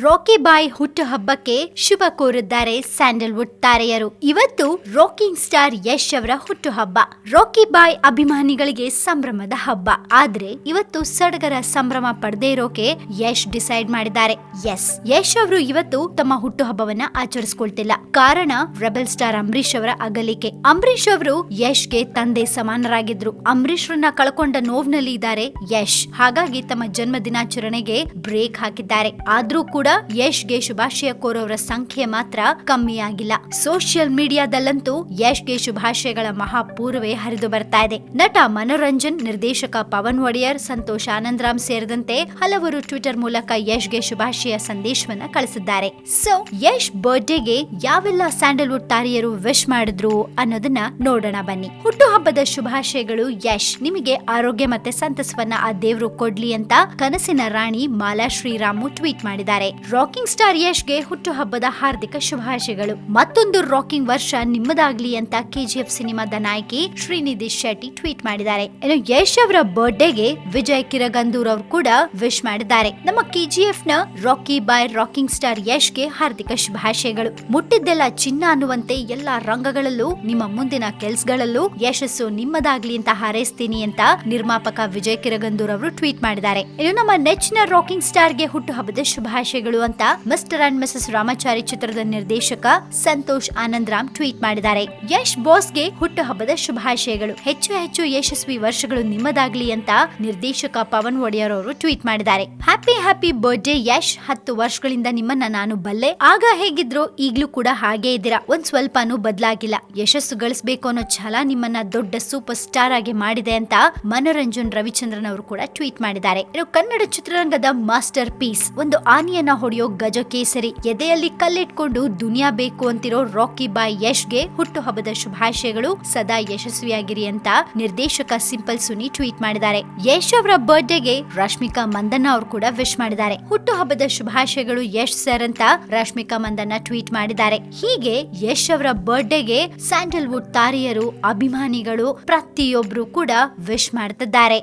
ರಾಕಿ ಬಾಯ್ ಹುಟ್ಟುಹಬ್ಬಕ್ಕೆ ಶುಭ ಕೋರಿದ್ದಾರೆ ಸ್ಯಾಂಡಲ್ವುಡ್ ತಾರೆಯರು. ಇವತ್ತು ರಾಕಿಂಗ್ ಸ್ಟಾರ್ ಯಶ್ ಅವರ ಹುಟ್ಟುಹಬ್ಬ ರಾಕಿ ಬಾಯ್ ಅಭಿಮಾನಿಗಳಿಗೆ ಸಂಭ್ರಮದ ಹಬ್ಬ. ಆದ್ರೆ ಇವತ್ತು ಸಡಗರ ಸಂಭ್ರಮ ಪಡೆದೇ ಇರೋಕೆ ಯಶ್ ಡಿಸೈಡ್ ಮಾಡಿದ್ದಾರೆ. ಎಸ್ ಯಶ್ ಅವರು ಇವತ್ತು ತಮ್ಮ ಹುಟ್ಟುಹಬ್ಬವನ್ನ ಆಚರಿಸಿಕೊಳ್ತಿಲ್ಲ. ಕಾರಣ ರೆಬಲ್ ಸ್ಟಾರ್ ಅಂಬರೀಶ್ ಅವರ ಅಗಲಿಕೆ. ಅಂಬರೀಶ್ ಅವರು ಯಶ್ಗೆ ತಂದೆ ಸಮಾನರಾಗಿದ್ರು. ಅಂಬರೀಶ್ ರನ್ನ ಕಳ್ಕೊಂಡ ನೋವ್ನಲ್ಲಿ ಇದ್ದಾರೆ ಯಶ್. ಹಾಗಾಗಿ ತಮ್ಮ ಜನ್ಮ ದಿನಾಚರಣೆಗೆ ಬ್ರೇಕ್ ಹಾಕಿದ್ದಾರೆ. ಆದ್ರೂ ಕೂಡ ಯಶ್ಗೆ ಶುಭಾಶಯ ಕೋರೋರ ಸಂಖ್ಯೆ ಮಾತ್ರ ಕಮ್ಮಿಯಾಗಿಲ್ಲ. ಸೋಷಿಯಲ್ ಮೀಡಿಯಾದಲ್ಲಂತೂ ಯಶ್ಗೆ ಶುಭಾಶಯಗಳ ಮಹಾಪೂರ್ವೇ ಹರಿದು ಬರ್ತಾ ಇದೆ. ನಟ ಮನೋರಂಜನ್, ನಿರ್ದೇಶಕ ಪವನ್ ಒಡೆಯರ್, ಸಂತೋಷ್ ಆನಂದರಾಮ್ ಸೇರಿದಂತೆ ಹಲವರು ಟ್ವಿಟರ್ ಮೂಲಕ ಯಶ್ಗೆ ಶುಭಾಶಯ ಸಂದೇಶವನ್ನ ಕಳಿಸಿದ್ದಾರೆ. ಸೊ, ಯಶ್ ಬರ್ಡೇಗೆ ಯಾವೆಲ್ಲ ಸ್ಯಾಂಡಲ್ವುಡ್ ತಾರಿಯರು ವಿಶ್ ಮಾಡಿದ್ರು ಅನ್ನೋದನ್ನ ನೋಡೋಣ ಬನ್ನಿ. ಹುಟ್ಟುಹಬ್ಬದ ಶುಭಾಶಯಗಳು ಯಶ್, ನಿಮಗೆ ಆರೋಗ್ಯ ಮತ್ತೆ ಸಂತಸವನ್ನ ಆ ದೇವರು ಕೊಡ್ಲಿ ಅಂತ ಕನಸಿನ ರಾಣಿ ಮಾಲಾ ಶ್ರೀರಾಮು ಟ್ವೀಟ್ ಮಾಡಿದ್ದಾರೆ. ರಾಕಿಂಗ್ ಸ್ಟಾರ್ ಯಶ್ಗೆ ಹುಟ್ಟುಹಬ್ಬದ ಹಾರ್ದಿಕ ಶುಭಾಶಯಗಳು. ಮತ್ತೊಂದು ರಾಕಿಂಗ್ ವರ್ಷ ನಿಮ್ಮದಾಗ್ಲಿ ಅಂತ ಕೆಜಿಎಫ್ ಸಿನಿಮಾದ ನಾಯಕಿ ಶ್ರೀನಿಧಿ ಶೆಟ್ಟಿ ಟ್ವೀಟ್ ಮಾಡಿದ್ದಾರೆ. ಇನ್ನು ಯಶ್ ಅವರ ಬರ್ಡೇಗೆ ವಿಜಯ್ ಕಿರಗಂದೂರ್ ಅವರು ಕೂಡ ವಿಶ್ ಮಾಡಿದ್ದಾರೆ. ನಮ್ಮ ಕೆಜಿಎಫ್ನ ರಾಕಿ ಬಾಯ್ ರಾಕಿಂಗ್ ಸ್ಟಾರ್ ಯಶ್ಗೆ ಹಾರ್ದಿಕ ಶುಭಾಶಯಗಳು. ಮುಟ್ಟಿದ್ದೆಲ್ಲ ಚಿನ್ನ ಅನ್ನುವಂತೆ ಎಲ್ಲಾ ರಂಗಗಳಲ್ಲೂ, ನಿಮ್ಮ ಮುಂದಿನ ಕೆಲ್ಸಗಳಲ್ಲೂ ಯಶಸ್ಸು ನಿಮ್ಮದಾಗ್ಲಿ ಅಂತ ಹಾರೈಸ್ತೀನಿ ಅಂತ ನಿರ್ಮಾಪಕ ವಿಜಯ್ ಕಿರಗಂದೂರ್ ಅವರು ಟ್ವೀಟ್ ಮಾಡಿದ್ದಾರೆ. ಇನ್ನು ನಮ್ಮ ನೆಚ್ಚಿನ ರಾಕಿಂಗ್ ಸ್ಟಾರ್ಗೆ ಹುಟ್ಟುಹಬ್ಬದ ಶುಭಾಶಯಗಳು ಅಂತ ಮಿಸ್ಟರ್ ಅಂಡ್ ಮಿಸಸ್ ರಾಮಾಚಾರಿ ಚಿತ್ರದ ನಿರ್ದೇಶಕ ಸಂತೋಷ್ ಆನಂದರಾಮ್ ಟ್ವೀಟ್ ಮಾಡಿದ್ದಾರೆ. ಯಶ್ ಬಾಸ್ಗೆ ಹುಟ್ಟುಹಬ್ಬದ ಶುಭಾಶಯಗಳು. ಹೆಚ್ಚು ಹೆಚ್ಚು ಯಶಸ್ವಿ ವರ್ಷಗಳು ನಿಮ್ಮದಾಗ್ಲಿ ಅಂತ ನಿರ್ದೇಶಕ ಪವನ್ ಒಡೆಯರ್ ಅವರು ಟ್ವೀಟ್ ಮಾಡಿದ್ದಾರೆ. Happy happy birthday Yash. ಹತ್ತು ವರ್ಷಗಳಿಂದ ನಿಮ್ಮನ್ನ ನಾನು ಬಲ್ಲೆ. ಆಗ ಹೇಗಿದ್ರು ಈಗ್ಲೂ ಕೂಡ ಹಾಗೆ ಇದ್ದೀರಾ. ಒಂದ್ ಸ್ವಲ್ಪನೂ ಬದಲಾಗಿಲ್ಲ. ಯಶಸ್ಸು ಗಳಿಸಬೇಕು ಅನ್ನೋ ಛಲ ನಿಮ್ಮನ್ನ ದೊಡ್ಡ ಸೂಪರ್ ಸ್ಟಾರ್ ಆಗಿ ಮಾಡಿದೆ ಅಂತ ಮನೋರಂಜನ್ ರವಿಚಂದ್ರನ್ ಅವರು ಕೂಡ ಟ್ವೀಟ್ ಮಾಡಿದ್ದಾರೆ. ಕನ್ನಡ ಚಿತ್ರರಂಗದ ಮಾಸ್ಟರ್ ಪೀಸ್, ಒಂದು ಆನಿಯನ್ನ ಹೊಡೆಯೋ ಗಜ ಕೇಸರಿ ಎದೆಯಲ್ಲಿ ಕಲ್ಲಿಟ್ಕೊಂಡು ದುನಿಯಾ ಬೇಕು ಅಂತಿರೋ ರಾಕಿ ಬಾಯ್ ಯಶ್ಗೆ ಹುಟ್ಟುಹಬ್ಬದ ಶುಭಾಶಯಗಳು. ಸದಾ ಯಶಸ್ವಿಯಾಗಿರಿ ಅಂತ ನಿರ್ದೇಶಕ ಸಿಂಪಲ್ ಸುನಿ ಟ್ವೀಟ್ ಮಾಡಿದ್ದಾರೆ. ಯಶ್ ಅವರ ಬರ್ಡೇಗೆ ರಶ್ಮಿಕಾ ಮಂದಣ್ಣ ಅವರು ಕೂಡ ವಿಶ್ ಮಾಡಿದ್ದಾರೆ. ಹುಟ್ಟುಹಬ್ಬದ ಶುಭಾಶಯಗಳು ಯಶ್ ಸರ್ ಅಂತ ರಶ್ಮಿಕಾ ಮಂದಣ್ಣ ಟ್ವೀಟ್ ಮಾಡಿದ್ದಾರೆ. ಹೀಗೆ ಯಶ್ ಅವರ ಬರ್ಡೇಗೆ ಸ್ಯಾಂಡಲ್ವುಡ್ ತಾರೆಯರು, ಅಭಿಮಾನಿಗಳು ಪ್ರತಿಯೊಬ್ರು ಕೂಡ ವಿಶ್ ಮಾಡ್ತಿದ್ದಾರೆ.